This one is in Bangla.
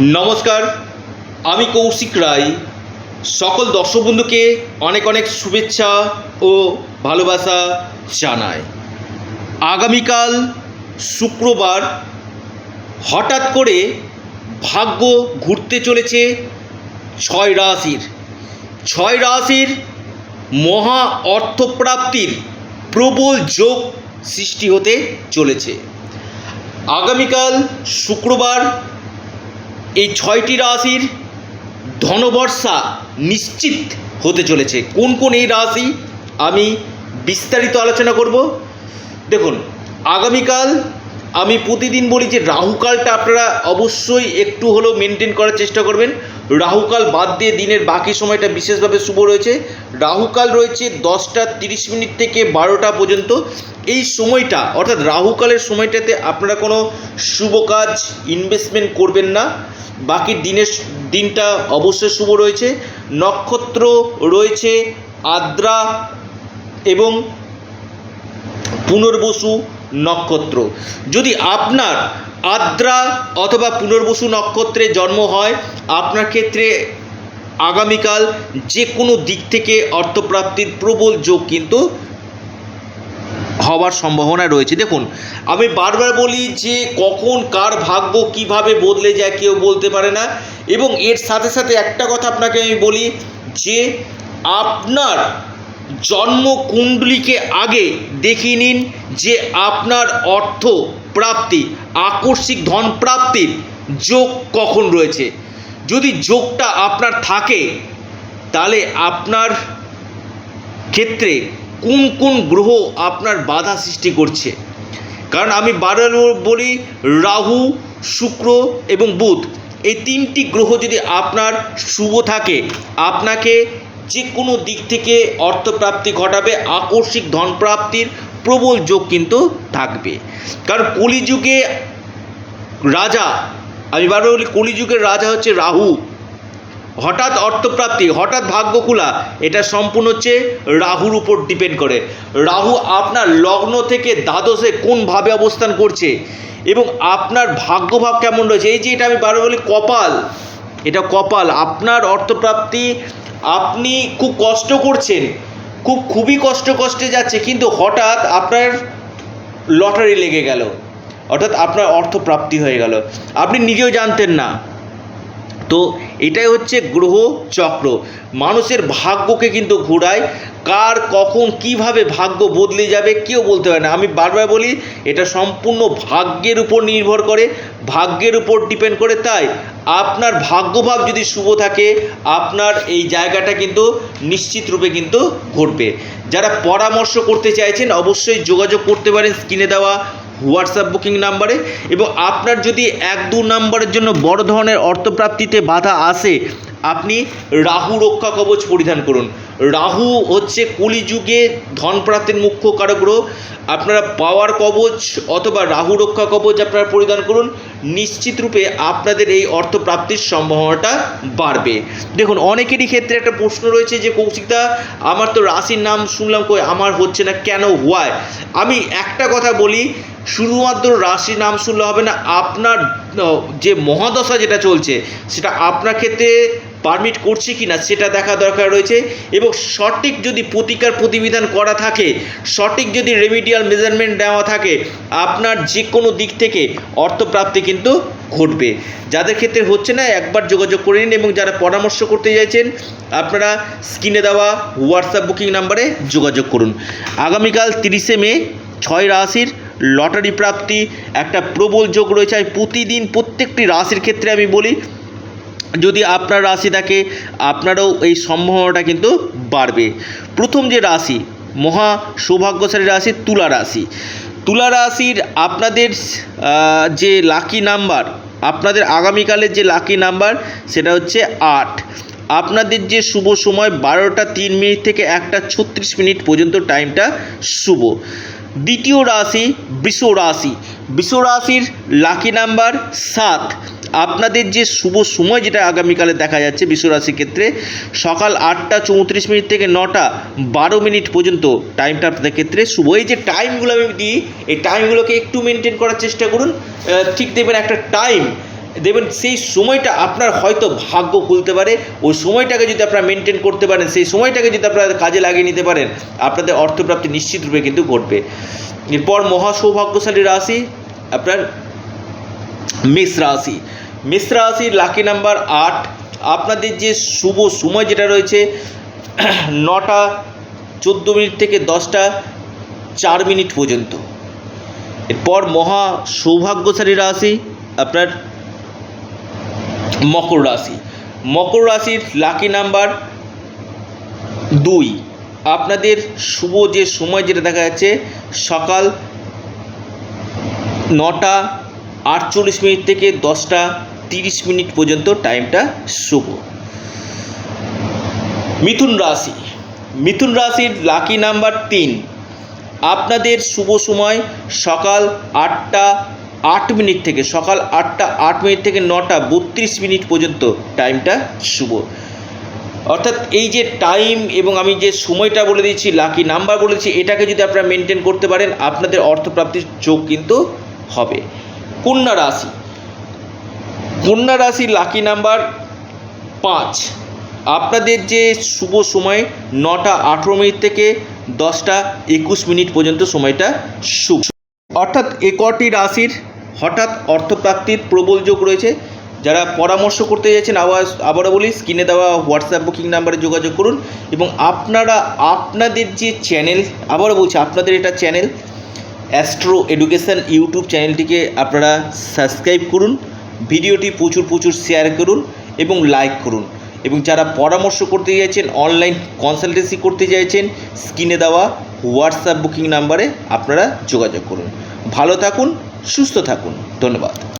নমস্কার, আমি কৌশিক রায়। সকল দর্শক বন্ধুকে অনেক অনেক শুভেচ্ছা ও ভালোবাসা জানাই। আগামীকাল শুক্রবার হঠাৎ করে ভাগ্য ঘুরতে চলেছে ছয় রাশির। ছয় রাশির মহা অর্থপ্রাপ্তির প্রবল যোগ সৃষ্টি হতে চলেছে। আগামীকাল শুক্রবার এই ছয়টি রাশির ধনবর্ষা নিশ্চিত হতে চলেছে। কোন কোন এই রাশি আমি বিস্তারিত আলোচনা করব। দেখুন, আগামীকাল আমি প্রতিদিন বলি যে রাহুকালটা আপনারা অবশ্যই একটু হলেও মেনটেন করার চেষ্টা করবেন। রাহুকাল বাদ দিয়ে দিনের বাকি সময়টা বিশেষভাবে শুভ রয়েছে। রাহুকাল রয়েছে দশটা তিরিশ মিনিট থেকে বারোটা পর্যন্ত। এই সময়টা, অর্থাৎ রাহুকালের সময়টাতে আপনারা কোনো শুভ কাজ ইনভেস্টমেন্ট করবেন না। বাকি দিনের দিনটা অবশ্যই শুভ রয়েছে। নক্ষত্র রয়েছে আদ্রা এবং পুনর্বসু। নক্ষত্র। যদি আপনার আদ্রা অথবা পুনর্বসু নক্ষত্রে জন্ম হয়, আপনার ক্ষেত্রে আগামীকাল যে কোনো দিক থেকে অর্থপ্রাপ্তির প্রবল যোগ কিন্তু হওয়ার সম্ভাবনা রয়েছে। দেখুন, আমি বারবার বলি যে কখন কার ভাগ্য কীভাবে বদলে যায় কেউ বলতে পারে না। এবং এর সাথে সাথে একটা কথা আপনাকে আমি বলি যে আপনার জন্ম কুণ্ডলিকে আগে দেখিয়ে নিন যে আপনার অর্থ প্রাপ্তি, আকস্মিক ধন প্রাপ্তির যোগ কখন রয়েছে। যদি যোগটা আপনার থাকে, তাহলে আপনার ক্ষেত্রে কোন কোন গ্রহ আপনার বাধা সৃষ্টি করছে? কারণ আমি বারবার বলি, রাহু, শুক্র এবং বুধ, এই তিনটি গ্রহ যদি আপনার শুভ থাকে, আপনাকে যে কোনো দিক থেকে অর্থপ্রাপ্তি ঘটাবে, আকস্মিক ধনপ্রাপ্তির প্রবল যোগ কিন্তু থাকবে। কারণ কলিযুগে রাজা, আমি বারবার বলি কলিযুগের রাজা হচ্ছে রাহু। হঠাৎ অর্থপ্রাপ্তি, হঠাৎ ভাগ্যকুলা এটা সম্পূর্ণ হচ্ছে রাহুর উপর ডিপেন্ড করে। রাহু আপনার লগ্ন থেকে দ্বাদশে কোনভাবে অবস্থান করছে এবং আপনার ভাগ্যভাব কেমন রয়েছে? এই যে এটা আমি বারবার বলি কপাল, এটা কপাল। আপনার অর্থপ্রাপ্তি আপনি খুব কষ্ট করছেন, খুব, খুবই কষ্ট কষ্টে যাচ্ছে, কিন্তু হঠাৎ আপনার লটারি লেগে গেল। অর্থাৎ আপনার অর্থপ্রাপ্তি হয়ে গেল। আপনি নিজেও জানতেন না। তো এটাই হচ্ছে গ্রহ চক্র। মানুষের ভাগ্যকে কিন্তু ঘোরায়। কার কখন কীভাবে ভাগ্য বদলে যাবে কেউ বলতে পারে না। আমি বারবার বলি, এটা সম্পূর্ণ ভাগ্যের উপর নির্ভর করে, ভাগ্যের উপর ডিপেন্ড করে। তাই আপনার ভাগ্যভাব যদি শুভ থাকে, আপনার এই জায়গাটা কিন্তু নিশ্চিত রূপে কিন্তু ঘটবে। যারা পরামর্শ করতে চাইছেন, অবশ্যই যোগাযোগ করতে পারেন স্ক্রিনে দেওয়া হোয়াটসঅ্যাপ বুকিং নাম্বারে এবং আপনার যদি এক দু নম্বরের জন্য বড় ধরনের অর্থপ্রাপ্তিতে বাধা আসে, আপনি রাহু রক্ষা কবচ পরিধান করুন। রাহু হচ্ছে কলিযুগে ধনপ্রাপ্তির মুখ্য কারক গ্রহ আপনারা পাওয়ার কবচ অথবা রাহু রক্ষা কবচ আপনারা পরিধান করুন। নিশ্চিত রূপে আপনাদের এই অর্থপ্রাপ্তির সম্ভাবনাটা বাড়বে। দেখুন, অনেকেরই ক্ষেত্রে একটা প্রশ্ন রয়েছে যে, কৌশিকদা, আমার তো রাশির নাম শুনলাম কই, আমার হচ্ছে না, কেন হয় আমি একটা কথা বলি শুধুমাত্র রাশি নাম শুনলে হবে না, আপনার যে মহাদশা যেটা চলছে, সেটা আপনার ক্ষেত্রে পারমিট করছে কি না সেটা দেখা দরকার রয়েছে এবং সঠিক যদি প্রতিকার প্রতিবিধান করা থাকে, সঠিক যদি রেমিডিয়াল মেজারমেন্ট দেওয়া থাকে, আপনার যে কোনো দিক থেকে অর্থপ্রাপ্তি কিন্তু ঘটবে। যাদের ক্ষেত্রে হচ্ছে না, একবার যোগাযোগ করে নিন এবং যারা পরামর্শ করতে চাইছেন, আপনারা স্ক্রিনে দেওয়া হোয়াটসঅ্যাপ বুকিং নাম্বারে যোগাযোগ করুন। আগামীকাল তিরিশে মে, ছয় রাশির লটারি প্রাপ্তি, একটা প্রবল যোগ রয়েছে। আমি প্রতিদিন প্রত্যেকটি রাশির ক্ষেত্রে আমি বলি, যদি আপনার রাশি থাকে, আপনারও এই সম্ভাবনাটা কিন্তু বাড়বে। প্রথম যে রাশি, মহা সৌভাগ্যশালী রাশি, তুলা রাশি। তুলা রাশির আপনাদের যে লাকি নাম্বার আপনাদের আগামীকালের যে লাকি নাম্বার সেটা হচ্ছে আট। আপনাদের যে শুভ সময়, বারোটা তিন মিনিট থেকে একটা ছত্রিশ মিনিট পর্যন্ত টাইমটা শুভ। দ্বিতীয় রাশি বৃষ রাশি। বৃষ রাশির লাকি নাম্বার সাত। আপনাদের যে শুভ সময় যেটা আগামীকালে দেখা যাচ্ছে বিশ্ব রাশির ক্ষেত্রে, সকাল আটটা চৌত্রিশ মিনিট থেকে নটা বারো মিনিট পর্যন্ত টাইমটা আপনাদের ক্ষেত্রে শুভ। এই যে টাইমগুলো আমি দিই, এই টাইমগুলোকে একটু মেনটেন করার চেষ্টা করুন। ঠিক দেখবেন একটা টাইম দেখবেন সেই সময়টা আপনার হয়তো ভাগ্য খুলতে পারে, ওই সময়টাকে যদি আপনারা মেনটেন করতে পারেন, সেই সময়টাকে যদি আপনারা কাজে লাগিয়ে নিতে পারেন, আপনাদের অর্থপ্রাপ্তি নিশ্চিত রূপে কিন্তু ঘটবে। এরপর মহা সৌভাগ্যশালী রাশি, আপনার মেষ রাশি। মেষ রাশির লাকি নাম্বার আট। আপনাদের যে শুভ সময় যেটা রয়েছে, নটা, চোদ্দ মিনিট থেকে দশটা, চার মিনিট পর্যন্ত। এরপর মহা সৌভাগ্যশালী রাশি, আপনার মকর রাশি। মকর রাশির লাকি নাম্বার দুই। আপনাদের শুভ যে সময় যেটা দেখা যাচ্ছে, সকাল নটা আটচল্লিশ মিনিট থেকে দশটা তিরিশ মিনিট পর্যন্ত টাইমটা শুভ। মিথুন রাশি। মিথুন রাশির লাকি নাম্বার তিন। আপনাদের শুভ সময় সকাল আটটা আট মিনিট থেকে সকাল আটটা, আট মিনিট থেকে নটা, বত্রিশ মিনিট পর্যন্ত টাইমটা শুভ। অর্থাৎ এই যে টাইম এবং আমি যে সময়টা বলে দিয়েছি, লাকি নাম্বার বলেছি এটাকে যদি আপনারা মেনটেন করতে পারেন, আপনাদের অর্থপ্রাপ্তির যোগ কিন্তু হবে। কন্যা রাশি। কন্যা রাশির লাকি নাম্বার পাঁচ। আপনাদের যে শুভ সময়, নটা, আঠেরো মিনিট থেকে দশটা, একুশ মিনিট পর্যন্ত সময়টা শুভ। অর্থাৎ একটি রাশির হঠাৎ অর্থপ্রাপ্তির প্রবল যোগ রয়েছে। যারা পরামর্শ করতে যাচ্ছেন আবার আবারও বলি স্ক্রিনে দেওয়া হোয়াটসঅ্যাপ বুকিং নাম্বারে যোগাযোগ করুন এবং আপনারা, আপনাদের যে চ্যানেল আবারও বলছি, আপনাদের এটা চ্যানেল অ্যাস্ট্রো এডুকেশন ইউটিউব চ্যানেলটিকে আপনারা সাবস্ক্রাইব করুন, ভিডিওটি প্রচুর প্রচুর শেয়ার করুন এবং লাইক করুন। এবং যারা পরামর্শ করতে চাইছেন অনলাইন কনসালটেন্সি করতে চাইছেন স্ক্রিনে দেওয়া হোয়াটসঅ্যাপ বুকিং নাম্বারে আপনারা যোগাযোগ করুন। ভালো থাকুন সুস্থ থাকুন। ধন্যবাদ।